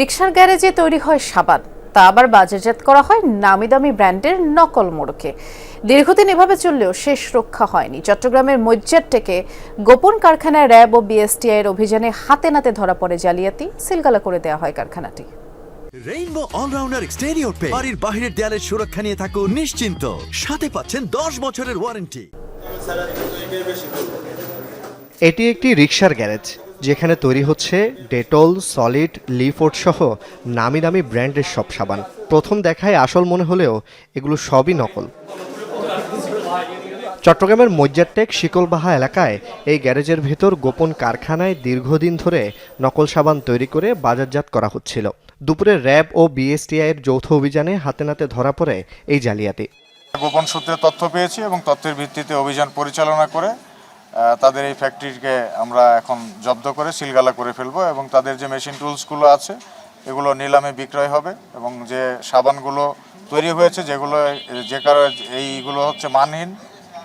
রিকশার গ্যারেজে তৈরি হয় সাবান। তা আবার বাজারজাত করা হয় নামি দামি ব্র্যান্ডের নকল মোড়কে। দীর্ঘদিন এভাবে চললেও শেষ রক্ষা হয়নি। চট্টগ্রামের মজ্জার থেকে গোপন কারখানায় র্যাব ও বিএসটিআই এর অভিযানে হাতে নাতে ধরা পড়ে জালিয়াতি। সিলগালা করে দেওয়া হয় কারখানাটি। রেইনবো অলরাউন্ডার এক্সটেরিয়র পে বাড়ির বাহিরের দেয়ালের সুরক্ষা নিয়ে থাকুন নিশ্চিন্ত। সাথে পাচ্ছেন দশ বছরের ওয়ারেন্টি। এটি একটি রিক্সার গ্যারেজ। যেখানে তৈরি হচ্ছে ডেটল, সলিড, লিফোর্ড সহ নামি দামি ব্র্যান্ডের সব সাবান। প্রথম দেখায় আসল মনে হলেও এগুলো সবই নকল। চট্টগ্রামের মজ্জারটেক শিকলবাহা এলাকায় এই গ্যারেজের ভেতর গোপন কারখানায় দীর্ঘদিন ধরে নকল সাবান তৈরি করে বাজারজাত করা হচ্ছিল। দুপুরে র্যাব ও বিএসটিআই এর যৌথ অভিযানে হাতে নাতে ধরা পড়ে এই জালিয়াতি। গোপন সূত্রে তথ্য পেয়েছি এবং তথ্যের ভিত্তিতে অভিযান পরিচালনা করে তাদের এই ফ্যাক্টরিকে আমরা এখন জব্দ করে সিলগালা করে ফেলব এবং তাদের যে মেশিন টুলসগুলো আছে এগুলো নিলামে বিক্রয় হবে এবং যে সাবানগুলো তৈরি হয়েছে যেগুলো যে কারণে এইগুলো হচ্ছে মানহীন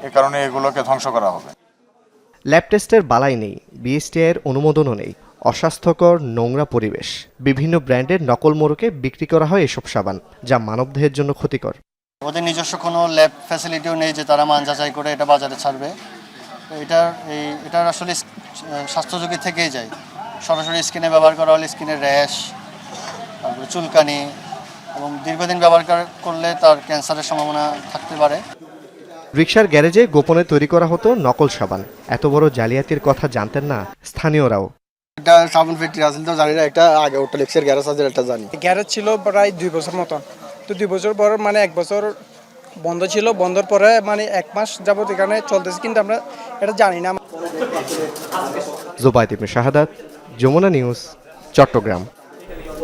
এ কারণে এগুলোকে ধ্বংস করা হবে। ল্যাব টেস্টের বালাই নেই বিএসটিআই এর অনুমোদনও নেই অস্বাস্থ্যকর নোংরা পরিবেশ। বিভিন্ন ব্র্যান্ডের নকল মোড়কে বিক্রি করা হয় এসব সাবান যা মানবদেহের জন্য ক্ষতিকর। ওদের নিজস্ব কোনো ল্যাব ফ্যাসিলিটিও নেই যে তারা মান যাচাই করে এটা বাজারে ছাড়বে। এটার এই এটার আসলে স- স্বাস্থ্য ঝুঁকি থেকেই যায়। সরাসরি স্কিনে ব্যবহার করা হলে স্কিনের র্যাশ তারপরে চুলকানি এবং দীর্ঘদিন ব্যবহার কর- করলে তার ক্যান্সারের সম্ভাবনা থাকতে পারে। রিক্সার গ্যারেজে গোপনে তৈরি করা হতো নকল সাবান। এত বড় জালিয়াতির কথা জানতেন না স্থানীয়রাও। একটা সাবান ফ্যাক্টরি আছে তো জানি না একটা আগে ওটা লেক্সের গ্যারেজ আছে এটা জানি। গ্যারেজ ছিল প্রায় দুই বছর মতন। তো দুই বছর পর মানে এক বছর বন্ধ ছিল, বন্ধর পরে মানে এক মাস যাবত এখানে চলতেছে, কিন্তু আমরা এটা জানি না। জোবায়দ শাহাদাত, যমুনা নিউজ, চট্টগ্রাম।